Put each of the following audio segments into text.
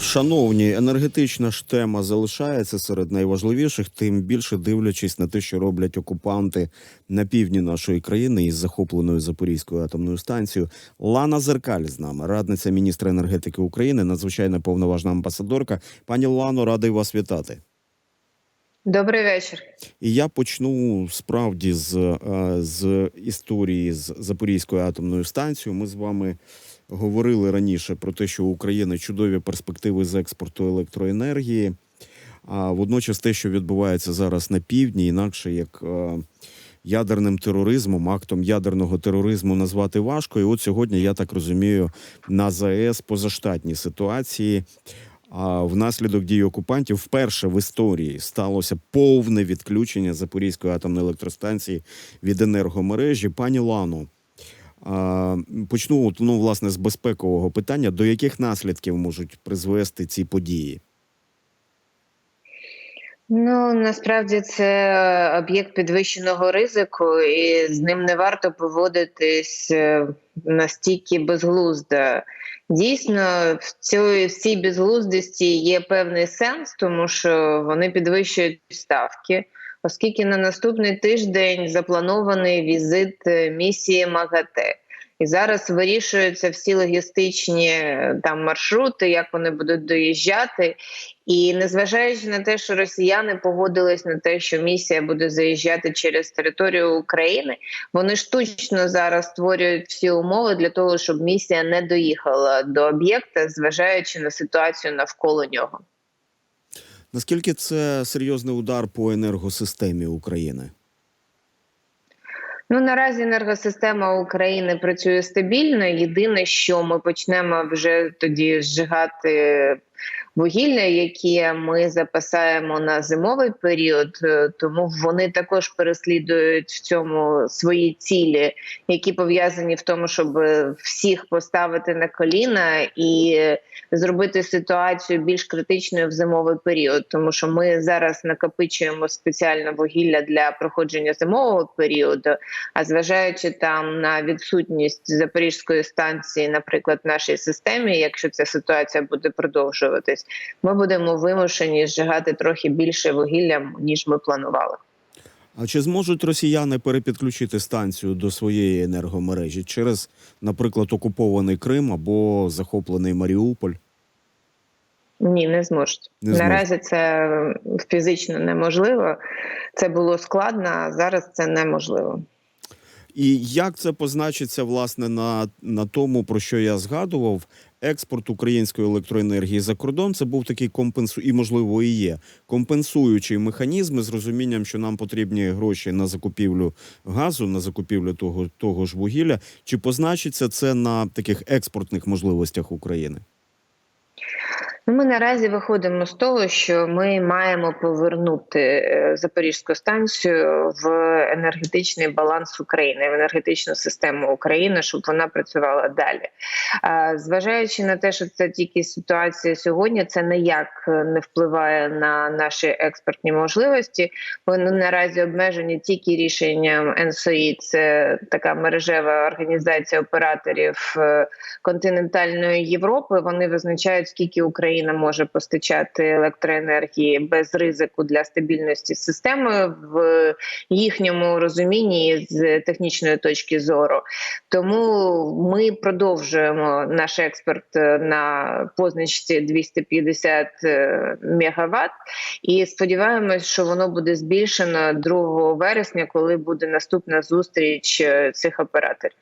Шановні, енергетична ж тема залишається серед найважливіших, тим більше дивлячись на те, що роблять окупанти на півдні нашої країни із захопленою Запорізькою атомною станцією. Лана Зеркаль з нами, радниця міністра енергетики України, надзвичайно повноважна амбасадорка. Пані Лано, радий вас вітати. Добрий вечір. І я почну справді з, е, з історії з Запорізькою атомною станцією. Ми з вами говорили раніше про те, що у України чудові перспективи з експорту електроенергії. А водночас те, що відбувається зараз на півдні, інакше як е, ядерним тероризмом, актом ядерного тероризму назвати важко. І от сьогодні, я так розумію, на ЗАЕС позаштатні ситуації. А внаслідок дій окупантів вперше в історії сталося повне відключення Запорізької атомної електростанції від енергомережі. Пані Лано, а, почну ну, власне з безпекового питання: до яких наслідків можуть призвести ці події? Ну насправді це об'єкт підвищеного ризику, і з ним не варто поводитись е, настільки безглуздо. Дійсно, в цій, в цій безглуздості є певний сенс, тому що вони підвищують ставки, оскільки на наступний тиждень запланований візит е, місії МАГАТЕ. І зараз вирішуються всі логістичні е, там маршрути, як вони будуть доїжджати. І незважаючи на те, що росіяни погодились на те, що місія буде заїжджати через територію України, вони штучно зараз створюють всі умови для того, щоб місія не доїхала до об'єкта, зважаючи на ситуацію навколо нього. Наскільки це серйозний удар по енергосистемі України? Ну наразі енергосистема України працює стабільно. Єдине, що ми почнемо вже тоді зжигати вугілля, які ми запасаємо на зимовий період, е, тому вони також переслідують в цьому свої цілі, які пов'язані в тому, щоб всіх поставити на коліна і зробити ситуацію більш критичною в зимовий період, тому що ми зараз накопичуємо спеціальне вугілля для проходження зимового періоду. А зважаючи там на відсутність запорізької станції, наприклад, в нашій системі, якщо ця ситуація буде продовжуватись, ми будемо вимушені зжигати трохи більше вугілля ніж ми планували. А чи зможуть росіяни перепідключити станцію до своєї енергомережі через, наприклад, окупований Крим або захоплений Маріуполь? Ні, не зможуть. Не зможуть. Наразі це фізично неможливо. Це було складно, а зараз це неможливо. І як це позначиться власне на, на тому, про що я згадував? Експорт української електроенергії за кордон це був такий компенсу, і можливо і є компенсуючий механізм з розумінням, що нам потрібні гроші на закупівлю газу, на закупівлю того, того ж вугілля. Чи позначиться це на таких експортних можливостях України? Ну, Ми наразі виходимо з того, що ми маємо повернути е, Запорізьку станцію в енергетичний баланс України, в енергетичну систему України, щоб вона працювала далі. Зважаючи на те, що це тільки ситуація сьогодні, це ніяк не впливає на наші експортні можливості. Вони наразі обмежені тільки рішенням НСОІ, це така мережева організація операторів е, континентальної Європи. Вони визначають, скільки Україна може постачати електроенергії без ризику для стабільності системи в їхньому розумінні з технічної точки зору. Тому ми продовжуємо наш експорт е, на позначці 250 е, мегаватт і сподіваємось, що воно буде збільшено 2 вересня, коли буде наступна зустріч е, цих операторів.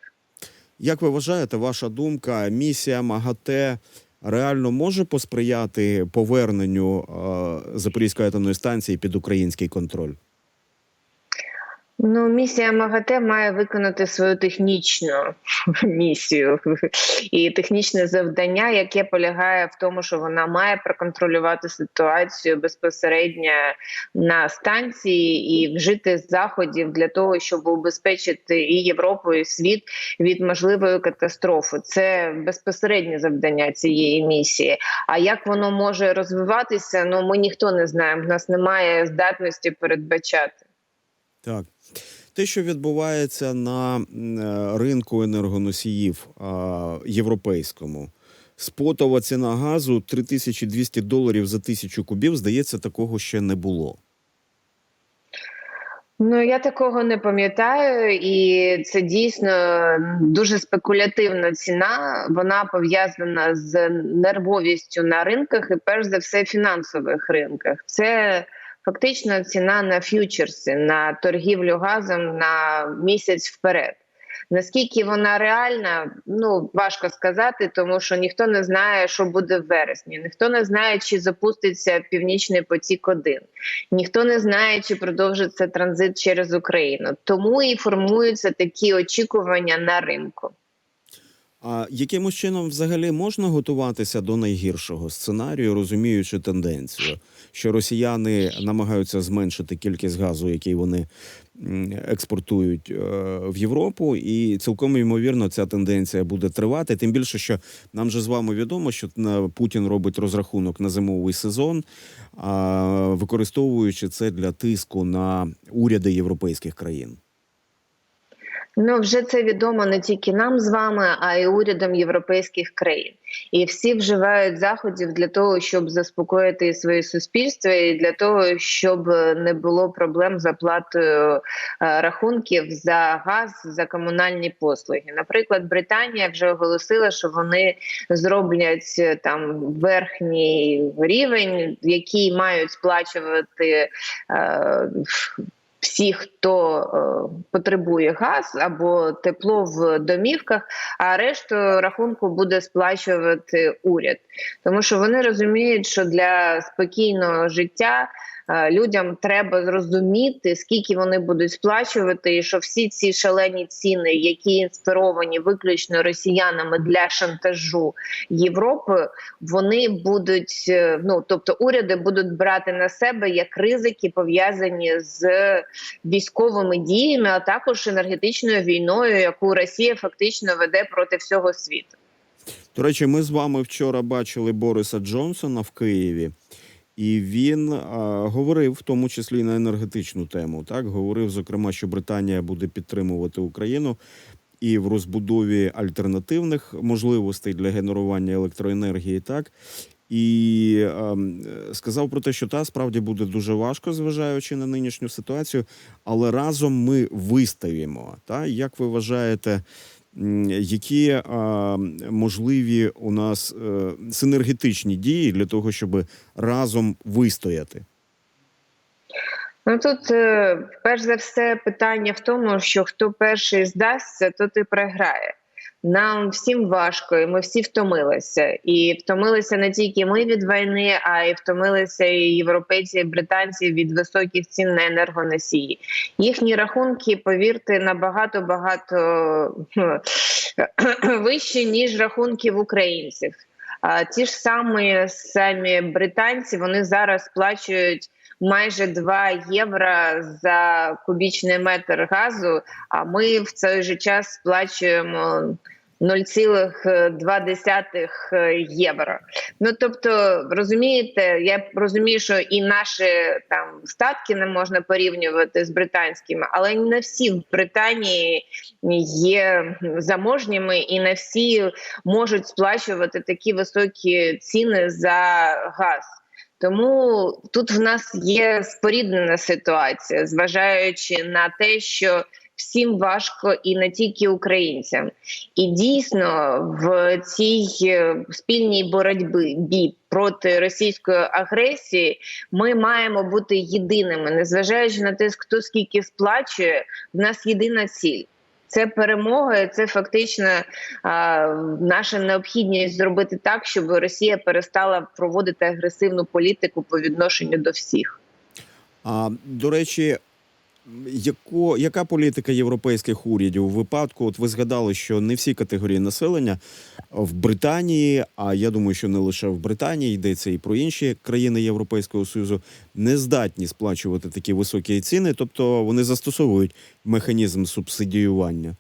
Як ви вважаєте, ваша думка, місія МАГАТЕ реально може посприяти поверненню е, Запорізької атомної станції під український контроль? Ну, місія МАГАТЕ має виконати свою технічну місію і технічне завдання, яке полягає в тому, що вона має проконтролювати ситуацію безпосередньо на станції і вжити заходів для того, щоб убезпечити і Європу, і світ від можливої катастрофи. Це безпосереднє завдання цієї місії. А як воно може розвиватися? Ну ми ніхто не знаємо. В нас немає здатності передбачати. Так. Те, що відбувається на е, ринку енергоносіїв європейському, Спотова ціна газу 3200 доларів за тисячу кубів. Здається, такого ще не було. Ну я такого не пам'ятаю, і це дійсно дуже спекулятивна ціна. Вона пов'язана з нервовістю на ринках і, перш за все, фінансових ринках. Це фактично ціна на ф'ючерси, на торгівлю газом на місяць вперед. Наскільки вона реальна, ну важко сказати, тому що ніхто не знає, що буде в вересні. Ніхто не знає, чи запуститься північний потік 1 ніхто не знає, чи продовжиться транзит через Україну. Тому і формуються такі очікування на ринку. А якимось чином взагалі можна готуватися до найгіршого сценарію, розуміючи тенденцію, що росіяни намагаються зменшити кількість газу, який вони експортують е, в Європу, і цілком ймовірно ця тенденція буде тривати. Тим більше, що нам же з вами відомо, що Путін робить розрахунок на зимовий сезон, використовуючи це для тиску на уряди європейських країн. Ну вже це відомо не тільки нам з вами, а й урядам європейських країн. І всі вживають заходів для того, щоб заспокоїти своє суспільство, і для того, щоб не було проблем з оплатою е, рахунків за газ за комунальні послуги. Наприклад, Британія вже оголосила, що вони зроблять е, там верхній рівень, який мають сплачувати. Е, всі, хто е, потребує газ або тепло в домівках, а решту рахунку буде сплачувати уряд, тому що вони розуміють, що для спокійного життя. Е, Людям треба зрозуміти, скільки вони будуть сплачувати, і що всі ці шалені ціни, які інспіровані виключно росіянами для шантажу Європи, вони будуть е, ну тобто уряди будуть брати на себе як ризики пов'язані з військовими діями, а також енергетичною війною, яку Росія фактично веде проти всього світу. До речі, ми з вами вчора бачили Бориса Джонсона в Києві, і він а, говорив в тому числі і на енергетичну тему. Так говорив, зокрема, що Британія буде підтримувати Україну і в розбудові альтернативних можливостей для генерування електроенергії. Так і ем, сказав про те, що та справді буде дуже важко, зважаючи на нинішню ситуацію, але разом ми виставимо. Та як ви вважаєте? Які а, можливі у нас е, синергетичні дії для того, щоб разом вистояти? Ну тут е, перш за все питання в тому, що хто перший здасться, то ти програє. Нам всім важко, і ми всі втомилися. І втомилися не тільки ми від війни, а й втомилися і європейці, і британці від високих цін на енергоносії. Їхні рахунки, повірте, набагато багато вищі, ніж рахунки в українців. А ті ж самі самі британці вони зараз сплачують майже 2 євро за кубічний метр газу. А ми в цей же час сплачуємо 0,2 євро. Ну тобто, розумієте, я розумію, що і наші там статки не можна порівнювати з британськими, але не всі в Британії є заможніми, і не всі можуть сплачувати такі високі ціни за газ. Тому тут в нас є споріднена ситуація, зважаючи на те, що всім важко і не тільки українцям. І дійсно в цій е, спільній боротьбі проти російської агресії ми маємо бути єдиними, незважаючи на те, хто скільки сплачує, в нас єдина ціль. Це перемога, і це фактично а, наша необхідність зробити так, щоб Росія перестала проводити агресивну політику по відношенню до всіх. А до речі, яко, яка політика європейських урядів у випадку? От ви згадали, що не всі категорії населення в Британії, а я думаю, що не лише в Британії йдеться і про інші країни Європейського Союзу, не здатні сплачувати такі високі ціни, тобто вони застосовують механізм субсидіювання.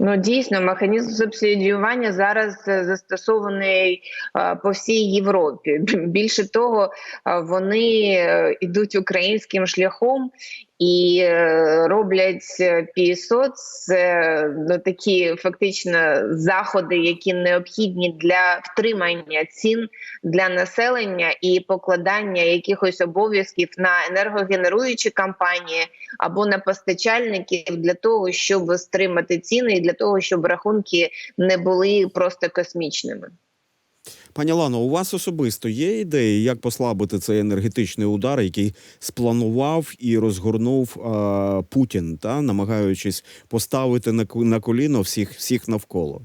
Ну дійсно, механізм субсидіювання зараз е, застосований е, по всій Європі. Більше того, е, вони йдуть українським шляхом, і е, роблять е, ПІСО, це ну, такі фактично заходи, які необхідні для втримання цін для населення і покладання якихось обов'язків на енергогенеруючі компанії або на постачальників для того, щоб стримати ціни, і для того, щоб рахунки не були просто космічними. Пані Лано, у вас особисто є ідеї, як послабити цей енергетичний удар, який спланував і розгорнув а, Путін, та намагаючись поставити на на коліно всіх всіх навколо?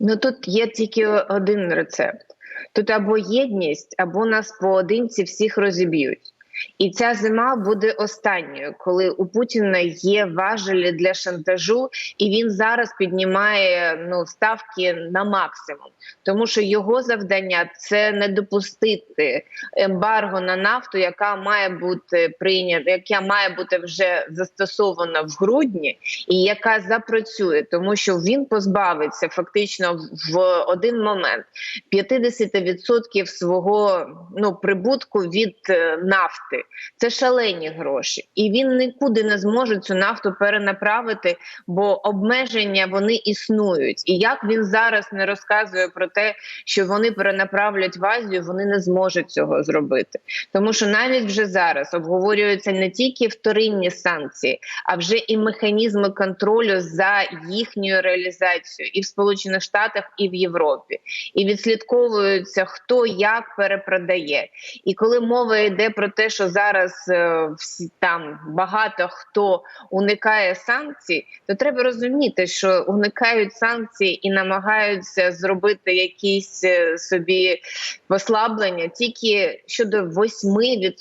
Ну тут є тільки один рецепт: тут або єдність, або нас поодинці всіх розіб'ють. І ця зима буде останньою, коли у Путіна є важелі для шантажу, і він зараз піднімає ну ставки на максимум, тому що його завдання це не допустити ембарго на нафту, яка має бути прийнята, яка має бути вже застосована в грудні, і яка запрацює, тому що він позбавиться фактично в один момент. 50% свого ну прибутку від е, нафти. Це шалені гроші, і він нікуди не зможе цю нафту перенаправити, бо обмеження вони існують. І як він зараз не розказує про те, що вони перенаправлять в Азію, вони не зможуть цього зробити, тому що навіть вже зараз обговорюються не тільки вторинні санкції, а вже і механізми контролю за їхньою реалізацією і в Сполучених Штатах, і в Європі, і відслідковується хто як перепродає. І коли мова йде про те, що зараз е, всі там багато хто уникає санкцій, то треба розуміти, що уникають санкцій і намагаються зробити якісь е, собі послаблення тільки щодо 8%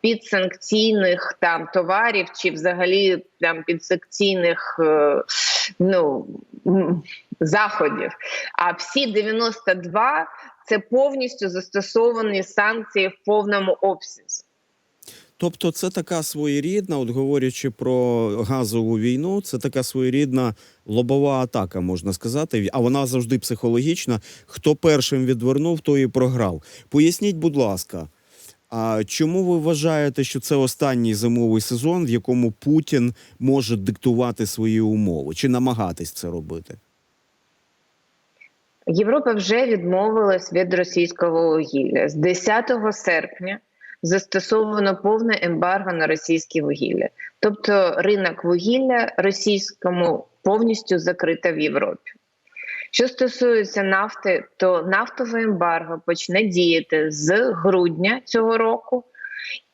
підсанкційних там товарів чи взагалі там підсанкційних е, ну заходів. А всі 92 це повністю застосовані санкції в повному обсязі. Тобто, це така своєрідна, от говорячи про газову війну, це така своєрідна лобова атака, можна сказати. А вона завжди психологічна. Хто першим відвернув, той і програв. Поясніть, будь ласка, а чому ви вважаєте, що це останній зимовий сезон, в якому Путін може диктувати свої умови чи намагатись це робити? Європа вже відмовилась від російського вугілля з 10 серпня. Застосовано повне ембарго на російське вугілля, тобто ринок вугілля російському повністю закрита в Європі. Що стосується нафти, то нафтове ембарго почне діяти з грудня цього року,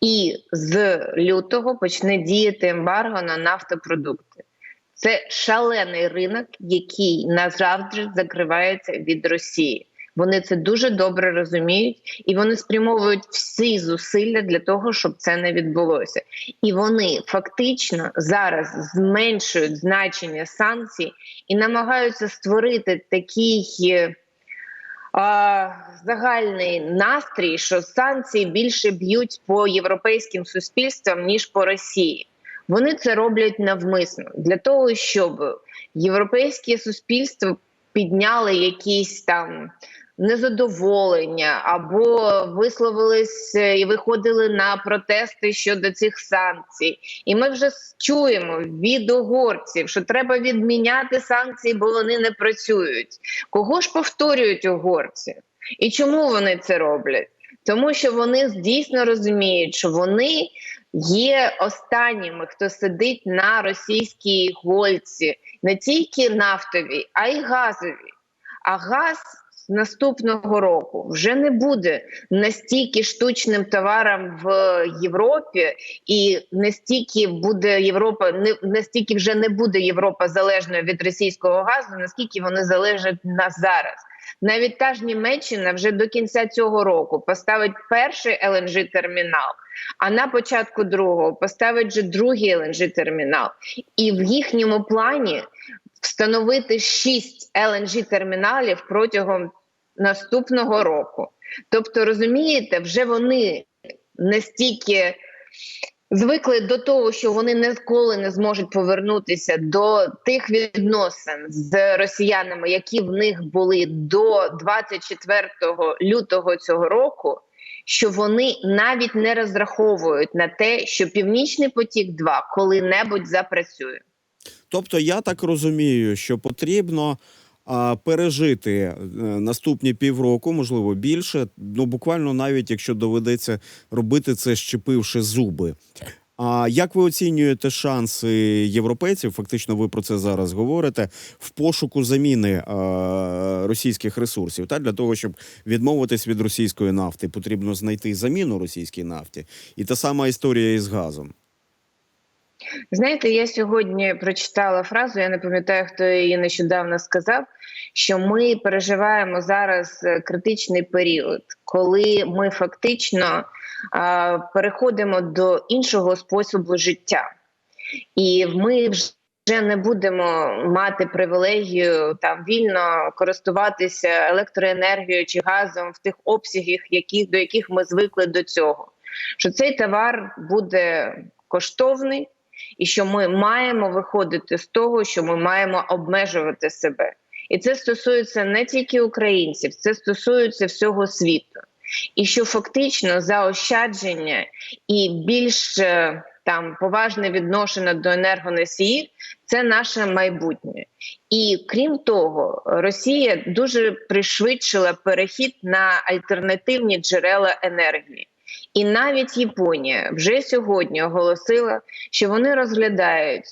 і з лютого почне діяти ембарго на нафтопродукти. Це шалений ринок, який назавжди закривається від Росії. Вони це дуже добре розуміють, і вони спрямовують всі зусилля для того, щоб це не відбулося. І вони фактично зараз зменшують значення санкцій і намагаються створити такий е, а, загальний настрій, що санкції більше б'ють по європейським суспільствам ніж по Росії. Вони це роблять навмисно для того, щоб європейське суспільство підняли якісь там незадоволення або висловились е, і виходили на протести щодо цих санкцій. І ми вже чуємо від угорців, що треба відміняти санкції, бо вони не працюють. Кого ж повторюють угорці? І чому вони це роблять? Тому що вони дійсно розуміють, що вони є останніми, хто сидить на російській гольці, не тільки нафтовій, а й газовій. А газ наступного року вже не буде настільки штучним товаром в Європі, і настільки буде Європа, не настільки вже не буде Європа залежною від російського газу, наскільки вони залежать на зараз. Навіть та ж Німеччина вже до кінця цього року поставить перший ЛНЖ термінал, а на початку другого поставить вже другий ЛНЖ термінал. І в їхньому плані встановити 6 ЛНЖ терміналів протягом наступного року. Тобто, розумієте, вже вони настільки звикли до того, що вони ніколи не зможуть повернутися до тих відносин з росіянами, які в них були до 24 лютого цього року. що вони навіть не розраховують на те, що Північний потік 2 коли-небудь запрацює. Тобто, я так розумію, що потрібно пережити е, наступні півроку, можливо, більше. Ну буквально навіть якщо доведеться робити це, щепивши зуби. А як ви оцінюєте шанси європейців? Фактично, ви про це зараз говорите в пошуку заміни а, російських ресурсів. Та для того, щоб відмовитись від російської нафти, потрібно знайти заміну російській нафті. І та сама історія із газом. Знаєте, я сьогодні прочитала фразу, я не пам'ятаю, хто її нещодавно сказав, що ми переживаємо зараз е, критичний період, коли ми фактично а, переходимо до іншого способу життя, і ми вже не будемо мати привілегію там вільно користуватися електроенергією чи газом в тих обсягах, які, до яких ми звикли до цього. Що цей товар буде коштовний, і що ми маємо виходити з того, що ми маємо обмежувати себе. І це стосується не тільки українців, це стосується всього світу. І що фактично заощадження і більш е, там поважне відношення до енергоносіїв це наше майбутнє. І крім того, Росія дуже пришвидшила перехід на альтернативні джерела енергії. І навіть Японія вже сьогодні оголосила, що вони розглядають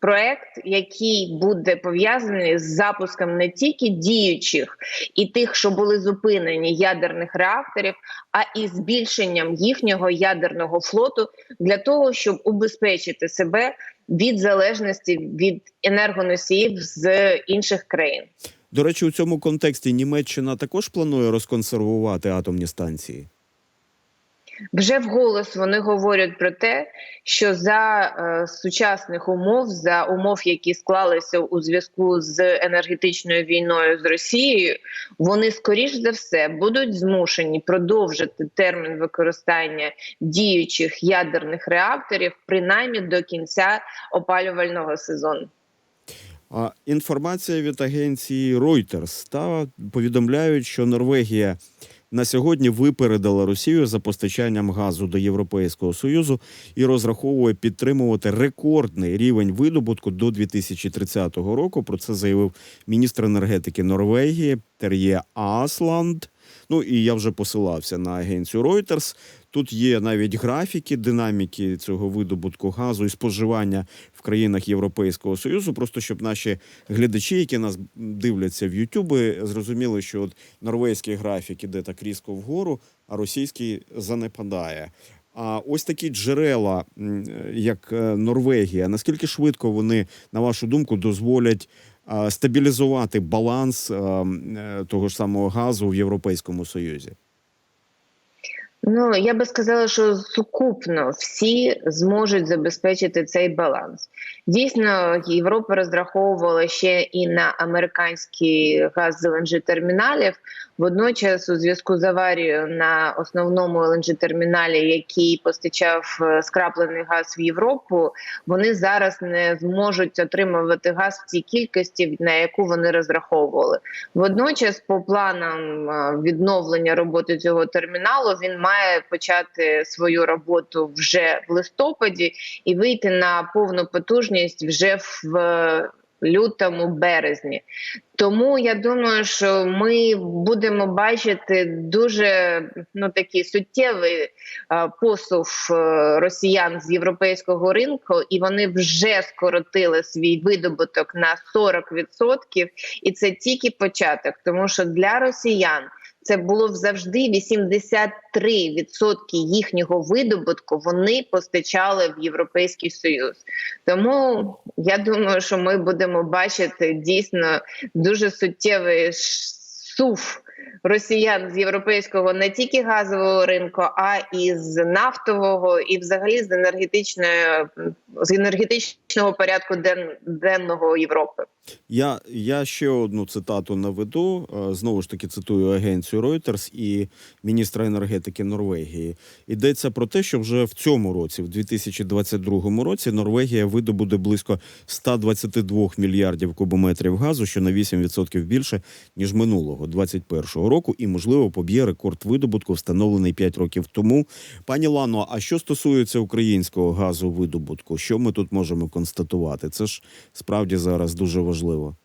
проект, який буде пов'язаний з запуском не тільки діючих і тих, що були зупинені ядерних реакторів, а і збільшенням їхнього ядерного флоту для того, щоб убезпечити себе від залежності від енергоносіїв з інших країн. До речі, у цьому контексті Німеччина також планує розконсервувати атомні станції. Вже вголос вони говорять про те, що за е, сучасних умов, за умов, які склалися у зв'язку з енергетичною війною з Росією, вони скоріш за все будуть змушені продовжити термін використання діючих ядерних реакторів принаймні до кінця опалювального сезону. А інформація від агенції Reuters та повідомляють, що Норвегія на сьогодні випередила Росію за постачанням газу до Європейського союзу і розраховує підтримувати рекордний рівень видобутку до 2030 року. Про це заявив міністр енергетики Норвегії Тер'є Асланд. Ну і я вже посилався на агенцію Reuters. Тут є навіть графіки динаміки цього видобутку газу і споживання в країнах Європейського союзу. Просто щоб наші глядачі, які нас дивляться в Ютубі, зрозуміли, що от норвезький графік іде так різко вгору, а російський занепадає. А ось такі джерела, як е, Норвегія, наскільки швидко вони, на вашу думку, дозволять стабілізувати баланс е, того ж самого газу в Європейському Союзі? Ну я би сказала, що сукупно всі зможуть забезпечити цей баланс. Дійсно, Європа розраховувала ще і на американський газ з ЛНЖ терміналів. Водночас, у зв'язку з аварією на основному ЛНЖ терміналі, який постачав е, скраплений газ в Європу, вони зараз не зможуть отримувати газ в тій кількості, на яку вони розраховували. Водночас, по планам е, відновлення роботи цього терміналу, він має почати свою роботу вже в листопаді і вийти на повну потужність вже в е, лютому березні. Тому я думаю, що ми будемо бачити дуже ну такий суттєвий посув е, росіян з європейського ринку, і вони вже скоротили свій видобуток на 40%. І це тільки початок, тому що для росіян. Це було завжди 83% їхнього видобутку. Вони постачали в Європейський Союз. Тому я думаю, що ми будемо бачити дійсно дуже суттєвий сув росіян з європейського не тільки газового ринку, а і з нафтового, і взагалі з енергетичної з енергетичного порядку ден, денного Європи. Я, я ще одну цитату наведу. Е, Знову ж таки цитую агенцію Reuters і міністра енергетики Норвегії. Йдеться про те, що вже в цьому році, в 2022 році, Норвегія видобуде близько 122 мільярдів кубометрів газу, що на 8% більше ніж минулого 2021 року, і можливо поб'є рекорд видобутку, встановлений 5 років тому. Пані Лано, а що стосується українського газу видобутку, що ми тут можемо констатувати? Це ж справді зараз дуже важливо.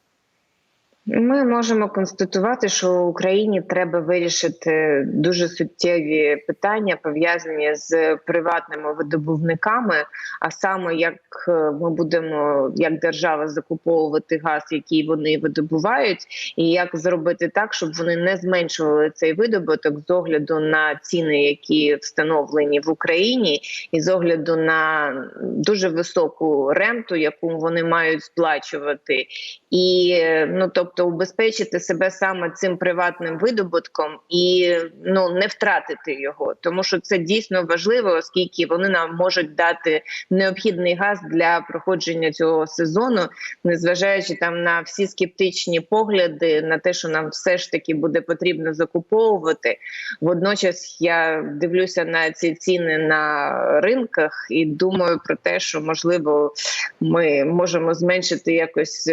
Ми можемо констатувати, що Україні треба вирішити дуже суттєві питання пов'язані з приватними видобувниками. А саме як е, ми будемо як держава закуповувати газ, який вони видобувають, і як зробити так, щоб вони не зменшували цей видобуток з огляду на ціни, які встановлені в Україні, і з огляду на дуже високу ренту, яку вони мають сплачувати, і е, ну тобто убезпечити себе саме цим приватним видобутком і ну не втратити його, тому що це дійсно важливо, оскільки вони нам можуть дати необхідний газ для проходження цього сезону, незважаючи там на всі скептичні погляди на те, що нам все ж таки буде потрібно закуповувати. Водночас я дивлюся на ці ціни на ринках і думаю про те, що можливо ми можемо зменшити якось.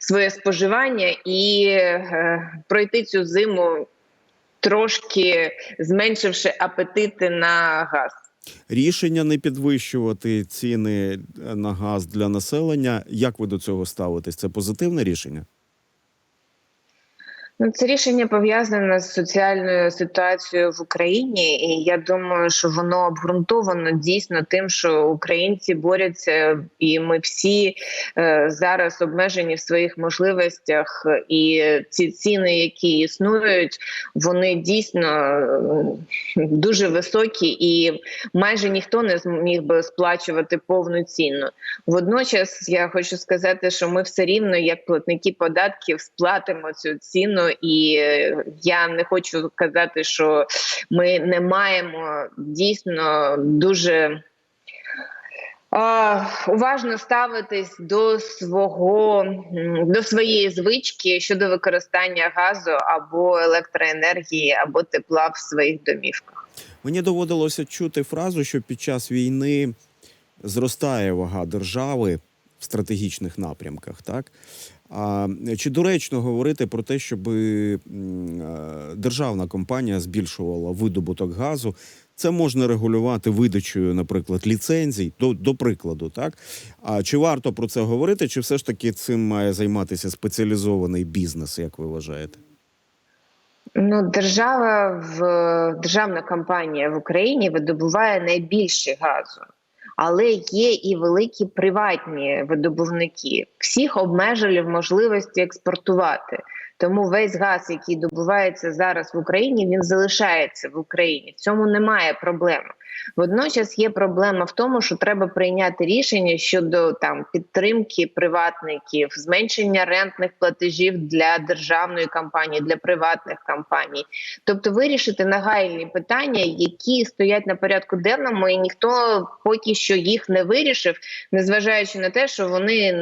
Своє споживання і е, пройти цю зиму трошки зменшивши апетити на газ. Рішення не підвищувати ціни на газ для населення. Як ви до цього ставитесь? Це позитивне рішення? Ну, це рішення пов'язане з соціальною ситуацією в Україні, і я думаю, що воно обґрунтовано дійсно тим, що українці борються, і ми всі е, зараз обмежені в своїх можливостях. І ці ціни, які існують, вони дійсно е, дуже високі, і майже ніхто не зміг би сплачувати повну ціну. Водночас я хочу сказати, що ми все рівно, як платники податків, сплатимо цю ціну, і я не хочу казати, що ми не маємо дійсно дуже. Уважно ставитись до свого до своєї звички щодо використання газу або електроенергії, або тепла в своїх домівках. Мені доводилося чути фразу, що під час війни зростає вага держави в стратегічних напрямках. Так чи доречно говорити про те, щоб е, державна компанія збільшувала видобуток газу? Це можна регулювати видачею, наприклад, ліцензій, до, до прикладу, так а чи варто про це говорити, чи все ж таки цим має займатися спеціалізований бізнес, як ви вважаєте? Ну, держава в державна компанія в Україні видобуває найбільше газу, але є і великі приватні видобувники. Всіх обмежили в можливості експортувати. Тому весь газ, який добувається зараз в Україні, він залишається в Україні. В цьому немає проблеми. Водночас є проблема в тому, що треба прийняти рішення щодо там підтримки приватників, зменшення рентних платежів для державної компанії, для приватних компаній, тобто вирішити нагальні питання, які стоять на порядку денному, і ніхто поки що їх не вирішив, незважаючи на те, що вони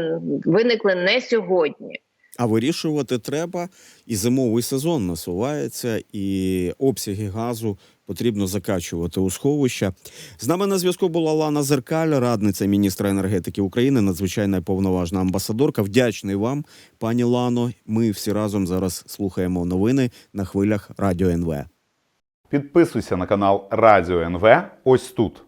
виникли не сьогодні. А вирішувати треба, і зимовий сезон насувається, і обсяги газу потрібно закачувати у сховища. З нами на зв'язку була Лана Зеркаль, радниця міністра енергетики України, надзвичайна і повноважна амбасадорка. Вдячний вам, пані Лано. Ми всі разом зараз слухаємо новини на хвилях Радіо НВ. Підписуйся на канал Радіо НВ ось тут.